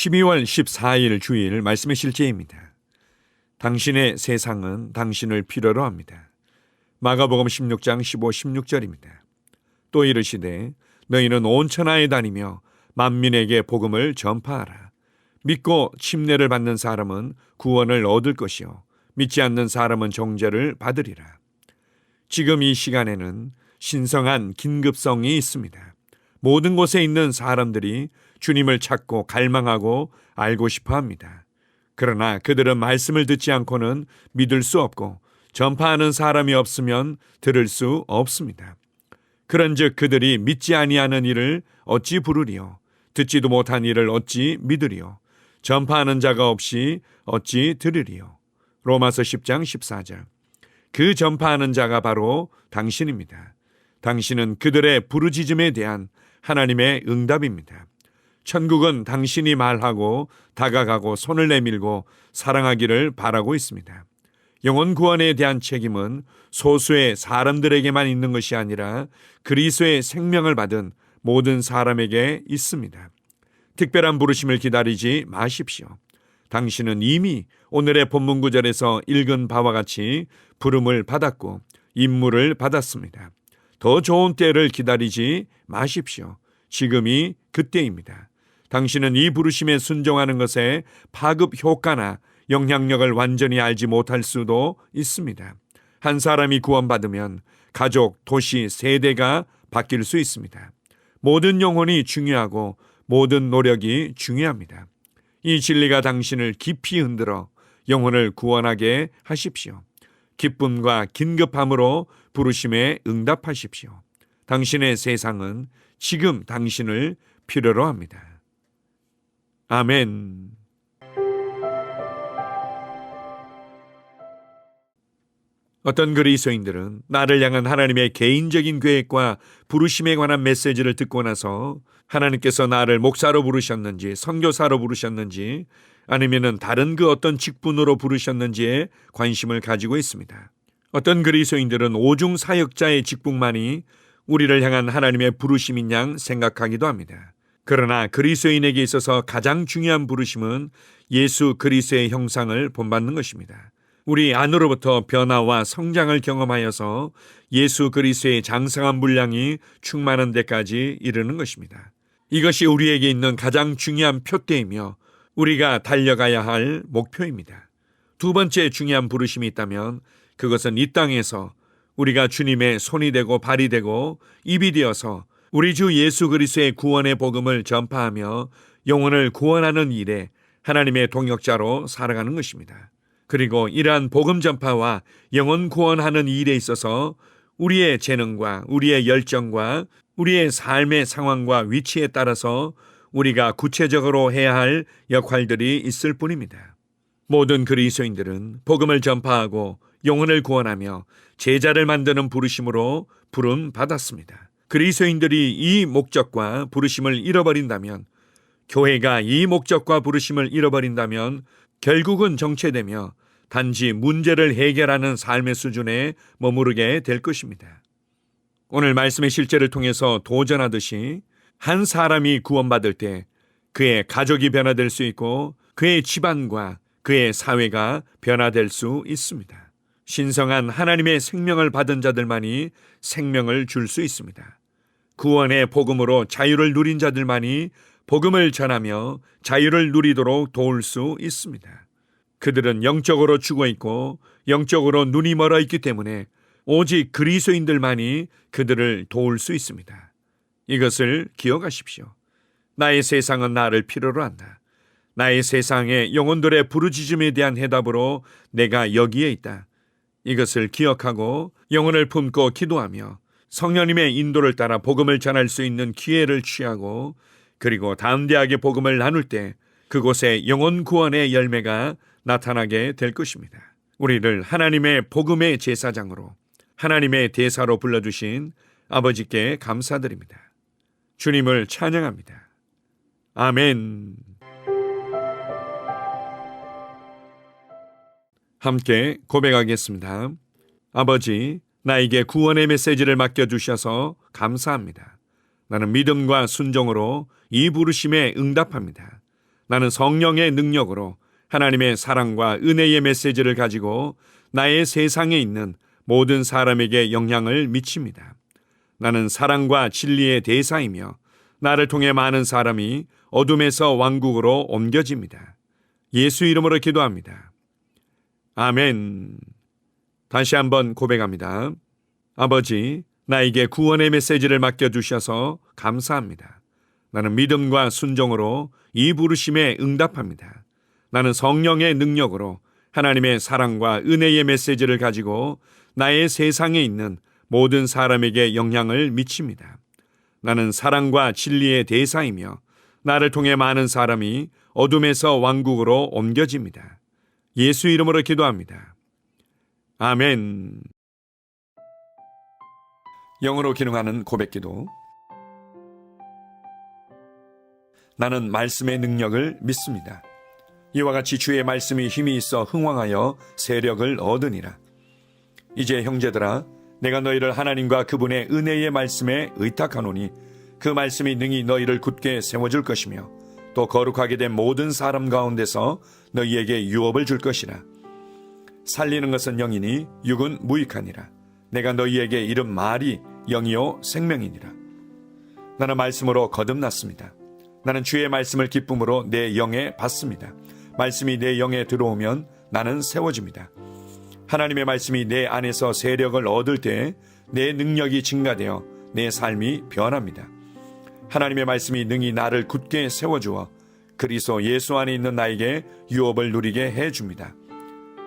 12월 14일 주일 말씀의 실제입니다. 당신의 세상은 당신을 필요로 합니다. 마가복음 16장 15, 16절입니다. 또 이르시되 너희는 온 천하에 다니며 만민에게 복음을 전파하라. 믿고 침례를 받는 사람은 구원을 얻을 것이요 믿지 않는 사람은 정죄를 받으리라. 지금 이 시간에는 신성한 긴급성이 있습니다. 모든 곳에 있는 사람들이 주님을 찾고 갈망하고 알고 싶어 합니다. 그러나 그들은 말씀을 듣지 않고는 믿을 수 없고 전파하는 사람이 없으면 들을 수 없습니다. 그런즉 그들이 믿지 아니하는 일을 어찌 부르리요 듣지도 못한 일을 어찌 믿으리요 전파하는 자가 없이 어찌 들으리요 로마서 10장 14절 그 전파하는 자가 바로 당신입니다. 당신은 그들의 부르짖음에 대한 하나님의 응답입니다. 천국은 당신이 말하고 다가가고 손을 내밀고 사랑하기를 바라고 있습니다. 영혼 구원에 대한 책임은 소수의 사람들에게만 있는 것이 아니라 그리스도의 생명을 받은 모든 사람에게 있습니다. 특별한 부르심을 기다리지 마십시오. 당신은 이미 오늘의 본문 구절에서 읽은 바와 같이 부름을 받았고 임무를 받았습니다. 더 좋은 때를 기다리지 마십시오. 지금이 그때입니다. 당신은 이 부르심에 순종하는 것에 파급 효과나 영향력을 완전히 알지 못할 수도 있습니다. 한 사람이 구원받으면 가족, 도시, 세대가 바뀔 수 있습니다. 모든 영혼이 중요하고 모든 노력이 중요합니다. 이 진리가 당신을 깊이 흔들어 영혼을 구원하게 하십시오. 기쁨과 긴급함으로 부르심에 응답하십시오. 당신의 세상은 지금 당신을 필요로 합니다. 아멘. 어떤 그리스도인들은 나를 향한 하나님의 개인적인 계획과 부르심에 관한 메시지를 듣고 나서 하나님께서 나를 목사로 부르셨는지 선교사로 부르셨는지 아니면은 다른 그 어떤 직분으로 부르셨는지에 관심을 가지고 있습니다. 어떤 그리스도인들은 오중 사역자의 직분만이 우리를 향한 하나님의 부르심인 양 생각하기도 합니다. 그러나 그리스도인에게 있어서 가장 중요한 부르심은 예수 그리스도의 형상을 본받는 것입니다. 우리 안으로부터 변화와 성장을 경험하여서 예수 그리스도의 장성한 분량이 충만한 데까지 이르는 것입니다. 이것이 우리에게 있는 가장 중요한 표대이며 우리가 달려가야 할 목표입니다. 두 번째 중요한 부르심이 있다면 그것은 이 땅에서 우리가 주님의 손이 되고 발이 되고 입이 되어서 우리 주 예수 그리스도의 구원의 복음을 전파하며 영혼을 구원하는 일에 하나님의 동역자로 살아가는 것입니다. 그리고 이러한 복음 전파와 영혼 구원하는 일에 있어서 우리의 재능과 우리의 열정과 우리의 삶의 상황과 위치에 따라서 우리가 구체적으로 해야 할 역할들이 있을 뿐입니다. 모든 그리스도인들은 복음을 전파하고 영혼을 구원하며 제자를 만드는 부르심으로 부름 받았습니다. 그리스도인들이 이 목적과 부르심을 잃어버린다면 교회가 이 목적과 부르심을 잃어버린다면 결국은 정체되며 단지 문제를 해결하는 삶의 수준에 머무르게 될 것입니다. 오늘 말씀의 실제를 통해서 도전하듯이 한 사람이 구원받을 때 그의 가족이 변화될 수 있고 그의 집안과 그의 사회가 변화될 수 있습니다. 신성한 하나님의 생명을 받은 자들만이 생명을 줄 수 있습니다. 구원의 복음으로 자유를 누린 자들만이 복음을 전하며 자유를 누리도록 도울 수 있습니다. 그들은 영적으로 죽어 있고 영적으로 눈이 멀어 있기 때문에 오직 그리스도인들만이 그들을 도울 수 있습니다. 이것을 기억하십시오. 나의 세상은 나를 필요로 한다. 나의 세상의 영혼들의 부르짖음에 대한 해답으로 내가 여기에 있다. 이것을 기억하고 영혼을 품고 기도하며 성령님의 인도를 따라 복음을 전할 수 있는 기회를 취하고 그리고 담대하게 복음을 나눌 때 그곳에 영혼 구원의 열매가 나타나게 될 것입니다. 우리를 하나님의 복음의 제사장으로 하나님의 대사로 불러주신 아버지께 감사드립니다. 주님을 찬양합니다. 아멘. 함께 고백하겠습니다. 아버지, 나에게 구원의 메시지를 맡겨주셔서 감사합니다. 나는 믿음과 순종으로 이 부르심에 응답합니다. 나는 성령의 능력으로 하나님의 사랑과 은혜의 메시지를 가지고 나의 세상에 있는 모든 사람에게 영향을 미칩니다. 나는 사랑과 진리의 대사이며 나를 통해 많은 사람이 어둠에서 왕국으로 옮겨집니다. 예수 이름으로 기도합니다. 아멘. 다시 한번 고백합니다. 아버지, 나에게 구원의 메시지를 맡겨주셔서 감사합니다. 나는 믿음과 순종으로 이 부르심에 응답합니다. 나는 성령의 능력으로 하나님의 사랑과 은혜의 메시지를 가지고 나의 세상에 있는 모든 사람에게 영향을 미칩니다. 나는 사랑과 진리의 대사이며 나를 통해 많은 사람이 어둠에서 왕국으로 옮겨집니다. 예수 이름으로 기도합니다. 아멘. 영어로 기능하는 고백기도 나는 말씀의 능력을 믿습니다. 이와 같이 주의 말씀이 힘이 있어 흥왕하여 세력을 얻으니라. 이제 형제들아 내가 너희를 하나님과 그분의 은혜의 말씀에 의탁하노니 그 말씀이 능히 너희를 굳게 세워줄 것이며 또 거룩하게 된 모든 사람 가운데서 너희에게 유업을 줄 것이라. 살리는 것은 영이니 육은 무익하니라. 내가 너희에게 이른 말이 영이요 생명이니라. 나는 말씀으로 거듭났습니다. 나는 주의 말씀을 기쁨으로 내 영에 받습니다. 말씀이 내 영에 들어오면 나는 세워집니다. 하나님의 말씀이 내 안에서 세력을 얻을 때 내 능력이 증가되어 내 삶이 변합니다. 하나님의 말씀이 능히 나를 굳게 세워주어 그리스도 예수 안에 있는 나에게 유업을 누리게 해줍니다.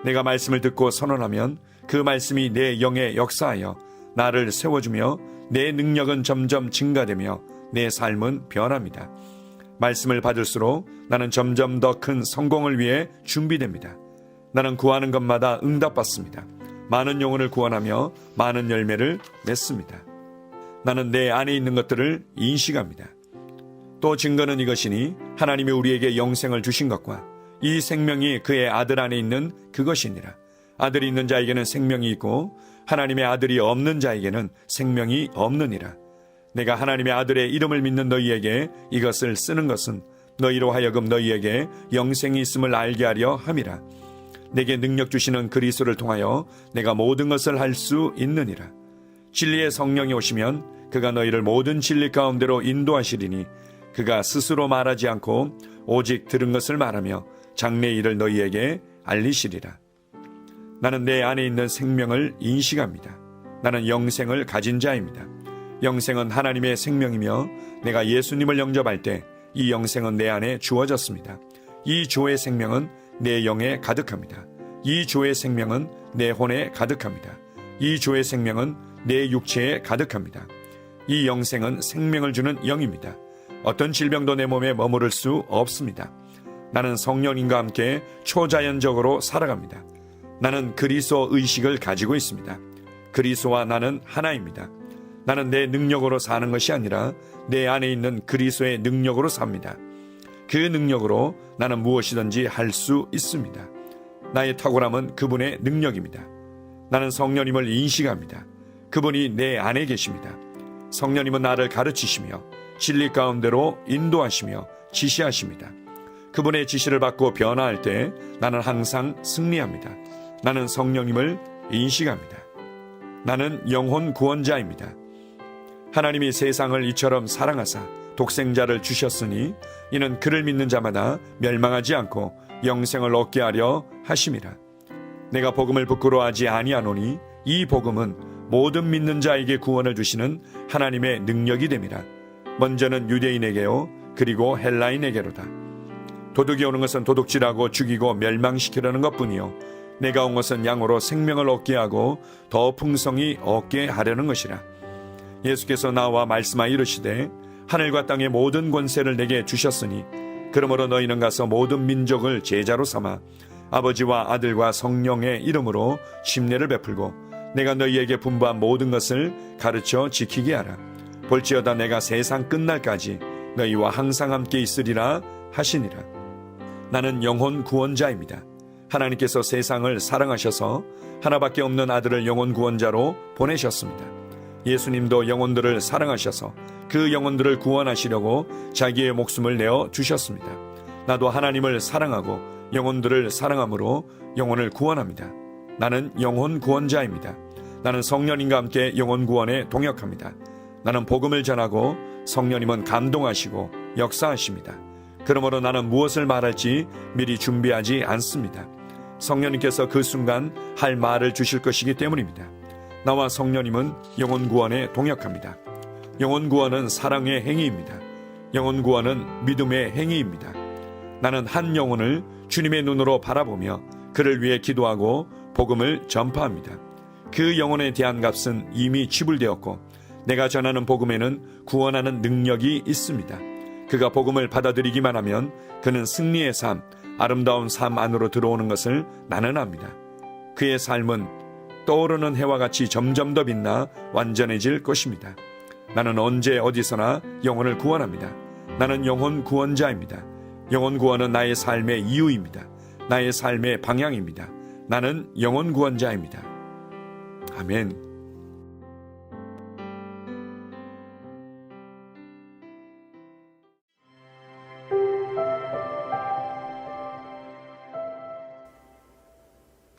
내가 말씀을 듣고 선언하면 그 말씀이 내 영에 역사하여 나를 세워주며 내 능력은 점점 증가되며 내 삶은 변합니다. 말씀을 받을수록 나는 점점 더 큰 성공을 위해 준비됩니다. 나는 구하는 것마다 응답받습니다. 많은 영혼을 구원하며 많은 열매를 맺습니다. 나는 내 안에 있는 것들을 인식합니다. 또 증거는 이것이니 하나님이 우리에게 영생을 주신 것과 이 생명이 그의 아들 안에 있는 그것이니라. 아들이 있는 자에게는 생명이 있고 하나님의 아들이 없는 자에게는 생명이 없느니라. 내가 하나님의 아들의 이름을 믿는 너희에게 이것을 쓰는 것은 너희로 하여금 너희에게 영생이 있음을 알게 하려 함이라. 내게 능력 주시는 그리스도를 통하여 내가 모든 것을 할 수 있느니라. 진리의 성령이 오시면 그가 너희를 모든 진리 가운데로 인도하시리니 그가 스스로 말하지 않고 오직 들은 것을 말하며 장래 일을 너희에게 알리시리라. 나는 내 안에 있는 생명을 인식합니다. 나는 영생을 가진 자입니다. 영생은 하나님의 생명이며 내가 예수님을 영접할 때 이 영생은 내 안에 주어졌습니다. 이 조의 생명은 내 영에 가득합니다. 이 조의 생명은 내 혼에 가득합니다. 이 조의 생명은 내 육체에 가득합니다. 이 영생은 생명을 주는 영입니다. 어떤 질병도 내 몸에 머무를 수 없습니다. 나는 성령님과 함께 초자연적으로 살아갑니다. 나는 그리스도 의식을 가지고 있습니다. 그리스도와 나는 하나입니다. 나는 내 능력으로 사는 것이 아니라 내 안에 있는 그리스도의 능력으로 삽니다. 그 능력으로 나는 무엇이든지 할 수 있습니다. 나의 탁월함은 그분의 능력입니다. 나는 성령님을 인식합니다. 그분이 내 안에 계십니다. 성령님은 나를 가르치시며 진리 가운데로 인도하시며 지시하십니다. 그분의 지시를 받고 변화할 때 나는 항상 승리합니다. 나는 성령님을 인식합니다. 나는 영혼 구원자입니다. 하나님이 세상을 이처럼 사랑하사 독생자를 주셨으니 이는 그를 믿는 자마다 멸망하지 않고 영생을 얻게 하려 하심이라. 내가 복음을 부끄러워하지 아니하노니 이 복음은 모든 믿는 자에게 구원을 주시는 하나님의 능력이 됨이라. 먼저는 유대인에게요 그리고 헬라인에게로다. 도둑이 오는 것은 도둑질하고 죽이고 멸망시키려는 것뿐이요 내가 온 것은 양으로 생명을 얻게 하고 더 풍성히 얻게 하려는 것이라. 예수께서 나와 말씀하 이르시되 하늘과 땅의 모든 권세를 내게 주셨으니 그러므로 너희는 가서 모든 민족을 제자로 삼아 아버지와 아들과 성령의 이름으로 침례를 베풀고 내가 너희에게 분부한 모든 것을 가르쳐 지키게 하라. 볼지어다 내가 세상 끝날까지 너희와 항상 함께 있으리라 하시니라. 나는 영혼 구원자입니다. 하나님께서 세상을 사랑하셔서 하나밖에 없는 아들을 영혼 구원자로 보내셨습니다. 예수님도 영혼들을 사랑하셔서 그 영혼들을 구원하시려고 자기의 목숨을 내어 주셨습니다. 나도 하나님을 사랑하고 영혼들을 사랑함으로 영혼을 구원합니다. 나는 영혼 구원자입니다. 나는 성령님과 함께 영혼 구원에 동역합니다. 나는 복음을 전하고 성령님은 감동하시고 역사하십니다. 그러므로 나는 무엇을 말할지 미리 준비하지 않습니다. 성령님께서 그 순간 할 말을 주실 것이기 때문입니다. 나와 성령님은 영혼 구원에 동역합니다. 영혼 구원은 사랑의 행위입니다. 영혼 구원은 믿음의 행위입니다. 나는 한 영혼을 주님의 눈으로 바라보며 그를 위해 기도하고 복음을 전파합니다. 그 영혼에 대한 값은 이미 지불되었고 내가 전하는 복음에는 구원하는 능력이 있습니다. 그가 복음을 받아들이기만 하면 그는 승리의 삶, 아름다운 삶 안으로 들어오는 것을 나는 압니다. 그의 삶은 떠오르는 해와 같이 점점 더 빛나 완전해질 것입니다. 나는 언제 어디서나 영혼을 구원합니다. 나는 영혼 구원자입니다. 영혼 구원은 나의 삶의 이유입니다. 나의 삶의 방향입니다. 나는 영혼 구원자입니다. 아멘.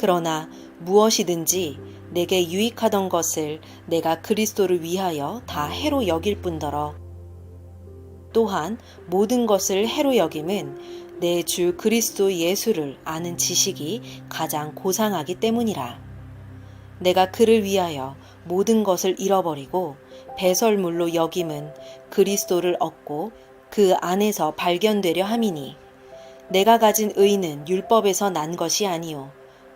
그러나 무엇이든지 내게 유익하던 것을 내가 그리스도를 위하여 다 해로 여길 뿐더러 또한 모든 것을 해로 여김은 내 주 그리스도 예수를 아는 지식이 가장 고상하기 때문이라. 내가 그를 위하여 모든 것을 잃어버리고 배설물로 여김은 그리스도를 얻고 그 안에서 발견되려 함이니 내가 가진 의는 율법에서 난 것이 아니요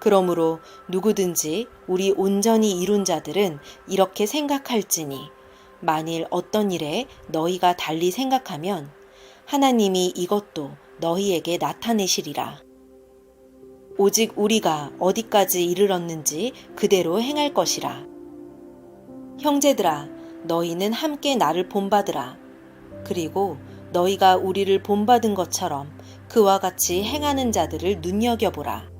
그러므로 누구든지 우리 온전히 이룬 자들은 이렇게 생각할지니 만일 어떤 일에 너희가 달리 생각하면 하나님이 이것도 너희에게 나타내시리라. 오직 우리가 어디까지 이르렀는지 그대로 행할 것이라. 형제들아, 너희는 함께 나를 본받으라. 그리고 너희가 우리를 본받은 것처럼 그와 같이 행하는 자들을 눈여겨보라.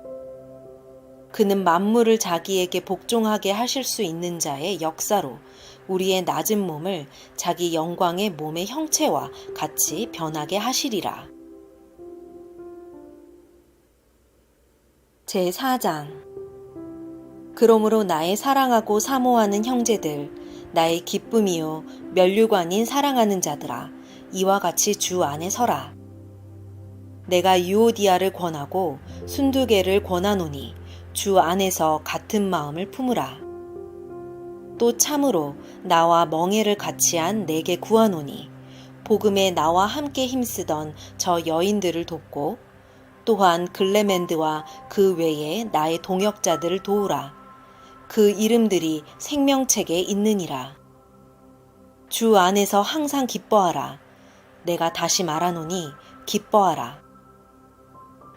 그는 만물을 자기에게 복종하게 하실 수 있는 자의 역사로 우리의 낮은 몸을 자기 영광의 몸의 형체와 같이 변하게 하시리라. 제4장 그러므로 나의 사랑하고 사모하는 형제들, 나의 기쁨이요 면류관인 사랑하는 자들아, 이와 같이 주 안에 서라. 내가 유오디아를 권하고 순두개를 권하노니 주 안에서 같은 마음을 품으라. 또 참으로 나와 멍해를 같이 한 내게 구하노니 복음에 나와 함께 힘쓰던 저 여인들을 돕고 또한 글레멘드와 그 외에 나의 동역자들을 도우라. 그 이름들이 생명책에 있느니라. 주 안에서 항상 기뻐하라. 내가 다시 말하노니 기뻐하라.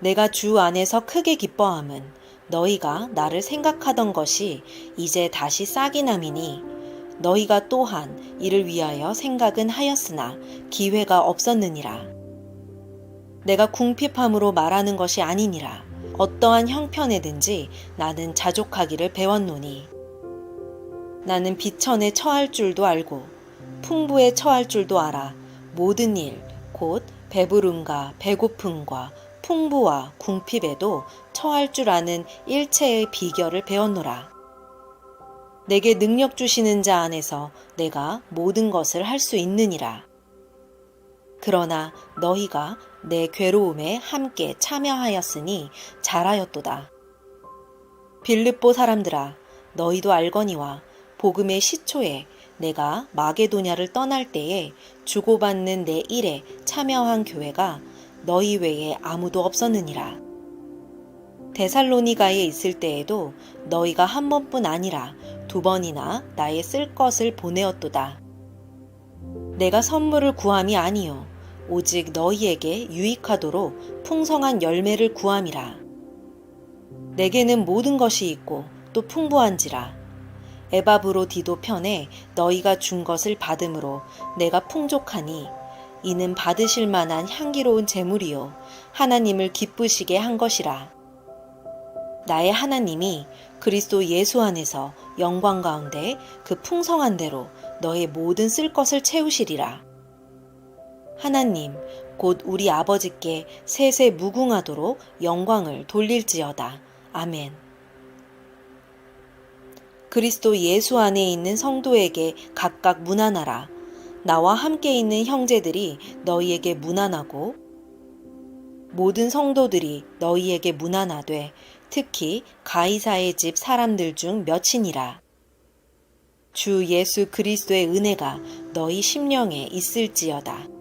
내가 주 안에서 크게 기뻐함은 너희가 나를 생각하던 것이 이제 다시 싹이 남이니 너희가 또한 이를 위하여 생각은 하였으나 기회가 없었느니라. 내가 궁핍함으로 말하는 것이 아니니라. 어떠한 형편에든지 나는 자족하기를 배웠노니. 나는 비천에 처할 줄도 알고 풍부에 처할 줄도 알아. 모든 일, 곧 배부름과 배고픔과 풍부와 궁핍에도 처할 줄 아는 일체의 비결을 배웠노라. 내게 능력 주시는 자 안에서 내가 모든 것을 할 수 있느니라. 그러나 너희가 내 괴로움에 함께 참여하였으니 잘하였도다. 빌립보 사람들아, 너희도 알거니와 복음의 시초에 내가 마게도냐를 떠날 때에 주고받는 내 일에 참여한 교회가 너희 외에 아무도 없었느니라. 데살로니가에 있을 때에도 너희가 한 번뿐 아니라 두 번이나 나의 쓸 것을 보내었도다. 내가 선물을 구함이 아니요 오직 너희에게 유익하도록 풍성한 열매를 구함이라. 내게는 모든 것이 있고 또 풍부한지라. 에바브로디도 편에 너희가 준 것을 받음으로 내가 풍족하니 이는 받으실 만한 향기로운 제물이요 하나님을 기쁘시게 한 것이라. 나의 하나님이 그리스도 예수 안에서 영광 가운데 그 풍성한 대로 너의 모든 쓸 것을 채우시리라. 하나님, 곧 우리 아버지께 세세 무궁하도록 영광을 돌릴지어다. 아멘. 그리스도 예수 안에 있는 성도에게 각각 문안하라. 나와 함께 있는 형제들이 너희에게 문안하고 모든 성도들이 너희에게 문안하되 특히 가이사의 집 사람들 중 몇이니라. 주 예수 그리스도의 은혜가 너희 심령에 있을지어다.